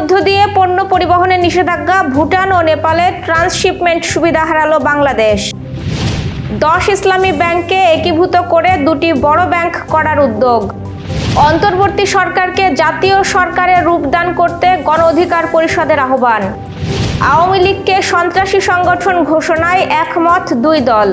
মধ্য দিয়ে পণ্য পরিবহনের নিষেধাজ্ঞা ভুটান ও নেপালে ট্রান্সশিপমেন্ট সুবিধা হারালো বাংলাদেশ। দশ ইসলামী ব্যাংককে একীভূত করে দুটি বড় ব্যাংক করার উদ্যোগ। অন্তর্বর্তী সরকারকে জাতীয় সরকারের রূপদান করতে গণ অধিকার পরিষদের আহ্বান। আওয়ামী লীগকে সন্ত্রাসী সংগঠন ঘোষণায় একমত দুই দল।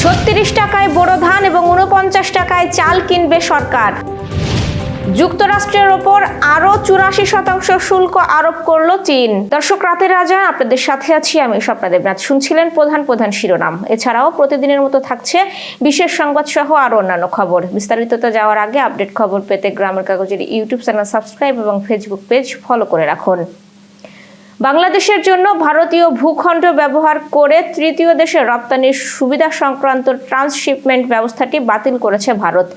ছত্রিশ টাকায় বোরো ধান এবং উনপঞ্চাশ টাকায় চাল কিনবে সরকার। যুক্তরাষ্ট্রের ওপর আরও চুরাশি শতাংশ শুল্ক আরোপ করল চীন। দর্শক, রাতের রাজা আপনাদের সাথে আছি আমি স্বপ্না দেবনাথ। শুনছিলেন প্রধান প্রধান শিরোনাম। এছাড়াও প্রতিদিনের মতো থাকছে বিশেষ সংবাদ সহ আরও অন্যান্য খবর। বিস্তারিততে যাওয়ার আগে আপডেট খবর পেতে গ্রামের কাগজের ইউটিউব চ্যানেল সাবস্ক্রাইব এবং ফেসবুক পেজ ফলো করে রাখুন। বাংলাদেশের জন্য ভারতীয় ভূখণ্ড ব্যবহার করে তৃতীয় দেশে রপ্তানির সুবিধা সংক্রান্ত ট্রান্সশিপমেন্ট ব্যবস্থাটি বাতিল করেছে ভারত।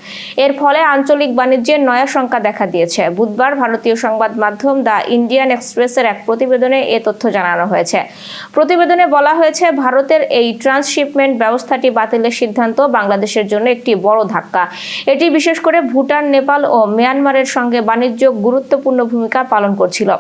এর ফলে আঞ্চলিক বাণিজ্যের নয়া সংখ্যা দেখা দিয়েছে। বুধবার ভারতীয় সংবাদ মাধ্যম দ্য ইন্ডিয়ান এক্সপ্রেসের এক প্রতিবেদনে এ তথ্য জানানো হয়েছে। প্রতিবেদনে বলা হয়েছে, ভারতের এই ট্রান্সশিপমেন্ট ব্যবস্থাটি বাতিলের সিদ্ধান্ত বাংলাদেশের জন্য একটি বড় ধাক্কা। এটি বিশেষ করে ভুটান, নেপাল ও মিয়ানমারের সঙ্গে বাণিজ্য গুরুত্বপূর্ণ ভূমিকা পালন করছিল।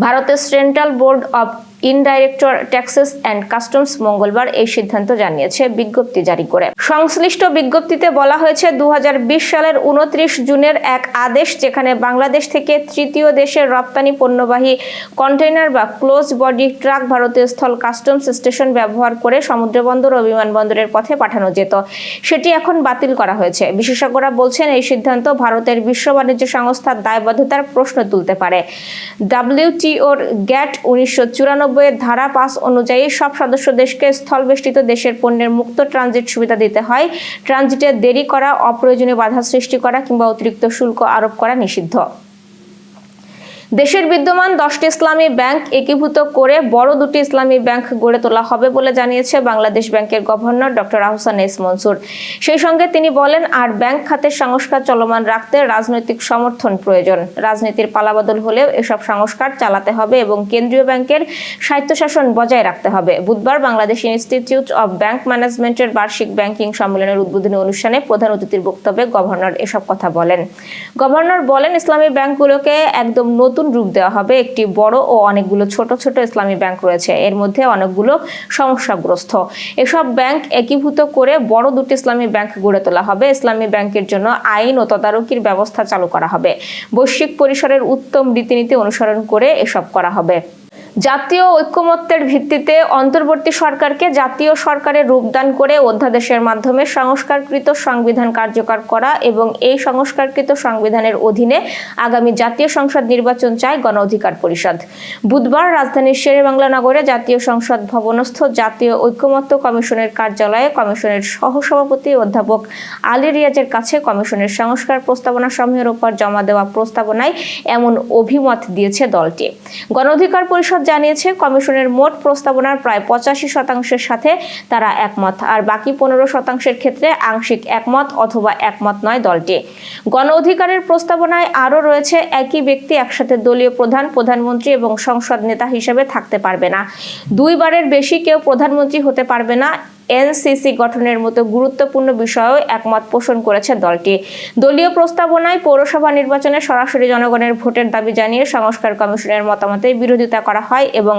ভারতের central board of indirect taxes and customs মঙ্গলবার এই সিদ্ধান্ত জানিয়েছে বিজ্ঞপ্তি জারি করে। সংশ্লিষ্ট বিজ্ঞপ্তিতে বলা হয়েছে দু হাজার বিশ সালের উনত্রিশ জুনের এক আদেশ যেখানে বাংলাদেশ থেকে তৃতীয় দেশের রপ্তানি পণ্যবাহী কন্টেইনার বা ক্লোজ বডি ট্রাক ভারতীয় স্থল কাস্টমস স্টেশন ব্যবহার করে সমুদ্রবন্দর ও বিমানবন্দরের পথে পাঠানো যেত। সেটি এখন বাতিল করা হয়েছে। বিশেষজ্ঞরা বলছেন, এই সিদ্ধান্ত ভারতের বিশ্ব বাণিজ্য সংস্থার দায়বদ্ধতার প্রশ্ন তুলতে পারে। ডাব্লিউটিওর গ্যাট উনিশশো চুরানব্বই এর ধারা পাঁচ অনুযায়ী সব সদস্য দেশকে স্থলবেষ্টিত দেশের পণ্যের মুক্ত ট্রানজিট সুবিধা দিতে হয়। ট্রানজিটে দেরি করা, অপ্রয়োজনীয় বাধা সৃষ্টি করা কিংবা অতিরিক্ত শুল্ক আরোপ করা নিষিদ্ধ। দেশের বিদ্যমান দশটি ইসলামী ব্যাংক একীভূত করে বড় দুটি ইসলামী ব্যাংক গড়ে তোলা হবে বলে জানিয়েছে বাংলাদেশ ব্যাংকের governor doctor Ahsan S Mansur. সেই সঙ্গে তিনি বলেন, আর ব্যাংক খাতের সংস্কার চলমান রাখতে রাজনৈতিক সমর্থন প্রয়োজন। রাজনীতির পালাবদল হলেও এসব সংস্কার চালাতে হবে এবং কেন্দ্রীয় ব্যাংকের স্বায়ত্তশাসন বজায় রাখতে হবে। বুধবার বাংলাদেশ ইনস্টিটিউট অব ব্যাংক ম্যানেজমেন্টের বার্ষিক ব্যাংকিং সম্মেলনের উদ্বোধনী অনুষ্ঠানে প্রধান অতিথির বক্তব্যে গভর্নর এসব কথা বলেন। গভর্নর বলেন, ইসলামী ব্যাংকগুলোকে একদম নতুন নতুন রূপ দেওয়া হবে। একটি বড় ও অনেকগুলো ছোট ছোট ইসলামী ব্যাংক রয়েছে। এর মধ্যে অনেকগুলো সমস্যাগ্রস্ত। এসব ব্যাংক একীভূত করে বড় দুটি ইসলামী ব্যাংক গড়ে তোলা হবে। ইসলামী ব্যাংকের জন্য আইন ও তদারকির ব্যবস্থা চালু করা হবে। বৈশ্বিক পরিসরের উত্তম রীতিনীতি অনুসরণ করে এসব করা হবে। জাতীয় ঐক্যমত্যের ভিত্তিতে অন্তর্বর্তী সরকারকে জাতীয় সরকারের রূপদান করে অধ্যাদেশের মাধ্যমে সংস্কারকৃত সংবিধান কার্যকর করা এবং এই সংস্কারকৃত সংবিধানের অধীনে আগামী জাতীয় সংসদ নির্বাচন চায় গণ অধিকার পরিষদ। বুধবার রাজধানীর শেরেবাংলা নগরে জাতীয় সংসদ ভবনস্থ জাতীয় ঐক্যমত্য কমিশনের কার্যালয়ে কমিশনের সহসভাপতি অধ্যাপক আলী রিয়াজের কাছে কমিশনের সংস্কার প্রস্তাবনা সমূহের উপর জমা দেওয়া প্রস্তাবনায় এমন অভিমত দিয়েছে দলটি। গণ অধিকার পরিষদ জানিয়েছে, কমিশনের মোট প্রস্তাবনার প্রায় পঁচাশি শতাংশের সাথে তারা একমত। আর বাকি পনেরো শতাংশের ক্ষেত্রে আংশিক একমত অথবা একমত নয় দলটি। গণ অধিকারের প্রস্তাবনায় আরও রয়েছে, একই ব্যক্তি একসাথে দলীয় প্রধান, প্রধানমন্ত্রী এবং সংসদ নেতা হিসেবে থাকতে পারবে না। দুইবারের বেশি কেউ প্রধানমন্ত্রী হতে পারবে না। এনসিসি গঠনের মতো গুরুত্বপূর্ণ বিষয়েও একমত পোষণ করেছে দলটি। দলীয় প্রস্তাবনায় পৌরসভা নির্বাচনে সরাসরি জনগণের ভোটের দাবি জানিয়ে সংস্কার কমিশনের মতামতের বিরোধিতা করা হয় এবং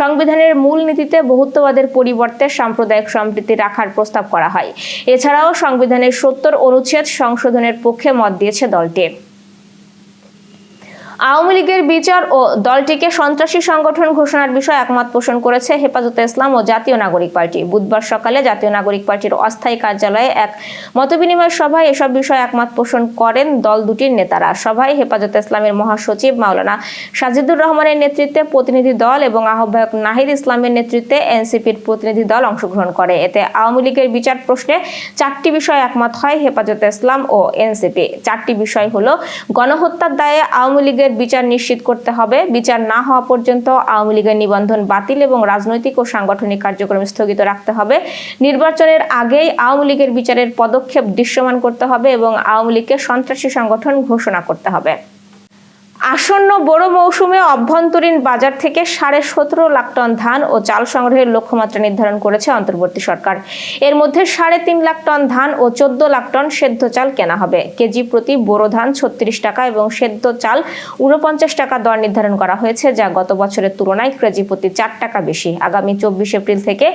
সংবিধানের মূল নীতিতে বহুত্ববাদের পরিবর্তে সাম্প্রদায়িক সম্প্রীতি রাখার প্রস্তাব করা হয়। এছাড়াও সংবিধানের সত্তর অনুচ্ছেদ সংশোধনের পক্ষে মত দিয়েছে দলটি। আওয়ামী লীগের বিচার ও দলটিকে সন্ত্রাসী সংগঠন ঘোষণার বিষয়ে একমত পোষণ করেছে হেফাজতে ইসলাম ও জাতীয় নাগরিক পার্টি। বুধবার সকালে জাতীয় নাগরিক পার্টির অস্থায়ী কার্যালয়ে এক মতবিনিময় সভায় এসব বিষয়ে একমত পোষণ করেন দল দুটির নেতারা। সভায় হেফাজতে ইসলামের মহাসচিব মাওলানা সাজিদুর রহমানের নেতৃত্বে প্রতিনিধি দল এবং আহ্বায়ক নাহিদ ইসলামের নেতৃত্বে এনসিপির প্রতিনিধি দল অংশগ্রহণ করে। এতে আওয়ামী লীগের বিচার প্রশ্নে চারটি বিষয় একমত হয় হেফাজতে ইসলাম ও এনসিপি। চারটি বিষয় হলো গণহত্যার দায়ে আওয়ামী লীগের বিচার নিশ্চিত করতে হবে। বিচার না হওয়া পর্যন্ত আওয়ামী লীগের নিবন্ধন বাতিল এবং রাজনৈতিক ও সাংগঠনিক কার্যক্রম স্থগিত রাখতে হবে। নির্বাচনের আগেই আওয়ামী লীগের বিচারের পদক্ষেপ দৃশ্যমান করতে হবে এবং আওয়ামী লীগকে সন্ত্রাসী সংগঠন ঘোষণা করতে হবে। আসন্ন বড় মৌসুমে অভ্যন্তরীণ বাজার থেকে সাড়ে সতেরো লাখ টন ধান ও চাল সংগ্রহের লক্ষ্যমাত্রা নির্ধারণ করেছে অন্তর্বর্তী সরকার। এর মধ্যে সাড়ে তিন লাখ টন ধান ও চোদ্দ লাখ টন সেদ্ধ চাল কেনা হবে। কেজি প্রতি বোরো ধান ছত্রিশ টাকা এবং সেদ্ধ চাল উনপঞ্চাশ টাকা দর নির্ধারণ করা হয়েছে, যা গত বছরের তুলনায় কেজি প্রতি চার টাকা বেশি। আগামী চব্বিশ এপ্রিল থেকে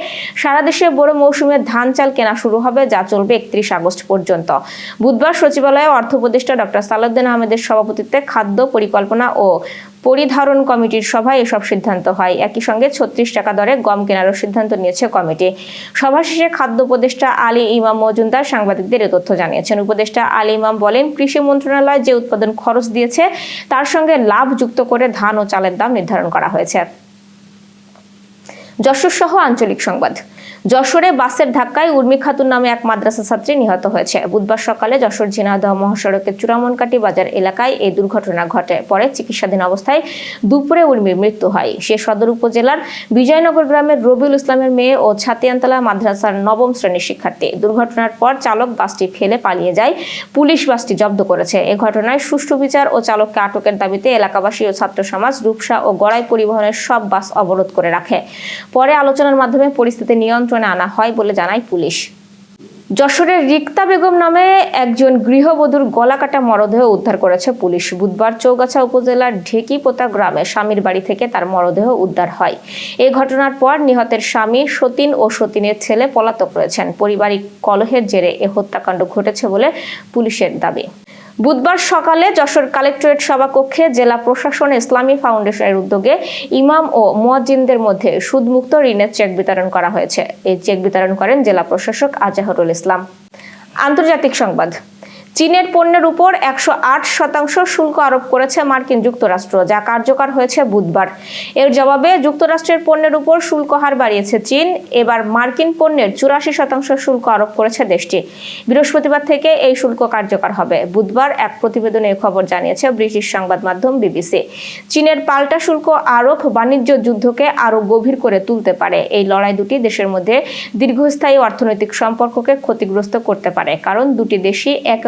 সারা দেশে বড় মৌসুমে ধান চাল কেনা শুরু হবে, যা চলবে একত্রিশ আগস্ট পর্যন্ত। বুধবার সচিবালয়ে অর্থ উপদেষ্টা ডক্টর সালাউদ্দিন আহমেদের সভাপতিত্বে খাদ্য পরিকল্পনা ও পরিধারণ কমিটির সভায় এসব সিদ্ধান্ত হয়। একই সঙ্গে ছত্রিশ টাকা দরে গম কেনারও সিদ্ধান্ত নিয়েছে কমিটি। সভা শেষে খাদ্য উপদেষ্টা আলী ইমাম মজুমদার সাংবাদিকদের এ তথ্য জানিয়েছেন। উপদেষ্টা আলী ইমাম বলেন, কৃষি মন্ত্রণালয় যে উৎপাদন খরচ দিয়েছে, তার সঙ্গে লাভ যুক্ত করে ধান ও চালের দাম নির্ধারণ করা হয়েছে। যশোর সহ আঞ্চলিক সংবাদ। যশোরে বাসের ধাক্কায় উর্মি খাতুন নামে এক মাদ্রাসা ছাত্রী নিহত হয়েছে। বুধবার সকালে যশোর ঝিনাইদহ মহাসড়কের চূড়ামনকাটি বাজার এলাকায় এই দুর্ঘটনা ঘটে। পরে চিকিৎসাধীন অবস্থায় দুপুরে উর্মির মৃত্যু হয়। সে সদর উপজেলার বিজয়নগর গ্রামের রবিউল ইসলামের মেয়ে ও ছাতিয়ানতলা মাদ্রাসার নবম শ্রেণির শিক্ষার্থী। দুর্ঘটনার পর চালক বাসটি ফেলে পালিয়ে যায়। পুলিশ বাসটি জব্দ করেছে। এ ঘটনায় সুষ্ঠু বিচার ও চালককে আটকের দাবিতে এলাকাবাসী ও ছাত্র সমাজ রূপসা ও গড়াই পরিবহনের সব বাস অবরোধ করে রাখে। পরে আলোচনার মাধ্যমে পরিস্থিতি নিয়ন্ত্রণে আনা হয় বলে জানায় পুলিশ। যশোরের রিক্তা বেগম নামে একজন গৃহবধূর গলাকাটা মরদেহ উদ্ধার করেছে পুলিশ। বুধবার চৌগাছা উপজেলার ঢেকিপোতা গ্রামে স্বামীর বাড়ি থেকে তার মরদেহ উদ্ধার হয়। এই ঘটনার পর নিহতের স্বামী সতীন ও সতীনের ছেলে পলাতক রয়েছেন। পারিবারিক কলহের জেরে এ হত্যাকাণ্ড ঘটেছে বলে পুলিশের দাবি। বুধবার সকালে যশোর কালেক্টরেট সভাকক্ষে জেলা প্রশাসন ইসলামী ফাউন্ডেশনের উদ্যোগে ইমাম ও মোয়াজ্জিনদের মধ্যে সুদমুক্ত ঋণের চেক বিতরণ করা হয়েছে। এই চেক বিতরণ করেন জেলা প্রশাসক আজাহরুল ইসলাম। আন্তর্জাতিক সংবাদ। চীনের পণ্যের উপর একশো আট শতাংশ শুল্ক আরোপ করেছে মার্কিন যুক্তরাষ্ট্র, যা কার্যকর হয়েছে বুধবার। এর জবাবে যুক্তরাষ্ট্রের পণ্যের উপর শুল্ক হার বাড়িয়েছে চীন। এবার মার্কিন পণ্যের চুরাশি শতাংশ শুল্ক আরোপ করেছে দেশটি। বৃহস্পতিবার থেকে এই শুল্ক কার্যকর হবে। বুধবার এক প্রতিবেদনে এই খবর জানিয়েছে ব্রিটিশ সংবাদ মাধ্যম বিবিসি। চীনের পাল্টা শুল্ক আরোপ বাণিজ্য যুদ্ধকে আরও গভীর করে তুলতে পারে। এই লড়াই দুটি দেশের মধ্যে দীর্ঘস্থায়ী অর্থনৈতিক সম্পর্ককে ক্ষতিগ্রস্ত করতে পারে, কারণ দুটি দেশই একে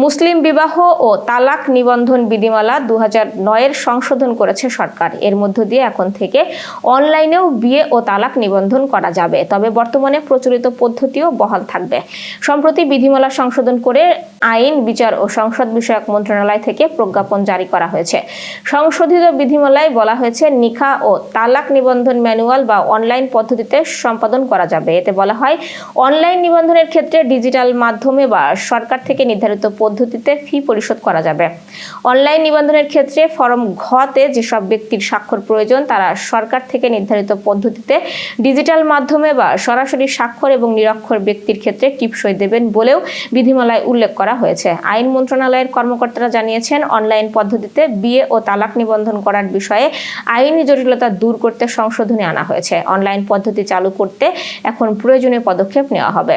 মুসলিম বিবাহ ও তালাক নিবন্ধন বিধিমালা দু হাজার নয়ের সংশোধন করেছে সরকার। এর মধ্য দিয়ে এখন থেকে অনলাইনেও বিয়ে ও তালাক নিবন্ধন করা যাবে। তবে বর্তমানে প্রচলিত পদ্ধতিও বহাল থাকবে। সম্প্রতি বিধিমালা সংশোধন করে আইন, বিচার ও সংসদ বিষয়ক মন্ত্রণালয় থেকে প্রজ্ঞাপন জারি করা হয়েছে। সংশোধিত বিধিমালায় বলা হয়েছে নিখা ও তালাক নিবন্ধন ম্যানুয়াল বা অনলাইন পদ্ধতিতে সম্পাদন করা যাবে। এতে বলা হয়, অনলাইন নিবন্ধনের ক্ষেত্রে ডিজিটাল মাধ্যমে বা সরকার থেকে নির্ধারিত পদ্ধতিতে ফি পরিশোধ করা যাবে। অনলাইন নিবন্ধনের ক্ষেত্রে ফরম ঘতে যেসব ব্যক্তির স্বাক্ষর প্রয়োজন, তারা সরকার থেকে নির্ধারিত পদ্ধতিতে ডিজিটাল মাধ্যমে বা সরাসরি স্বাক্ষর এবং নিরক্ষর ব্যক্তির ক্ষেত্রে টিপসই দেবেন বলেও বিধিমালায় উল্লেখ করা হয়েছে। আইন মন্ত্রণালয়ের কর্মকর্তারা জানিয়েছেন অনলাইন পদ্ধতিতে বিয়ে ও তালাক নিবন্ধন করার বিষয়ে আইনি জটিলতা দূর করতে সংশোধনী আনা হয়েছে। অনলাইন পদ্ধতি চালু করতে এখন প্রয়োজনীয় পদক্ষেপ নেওয়া হবে।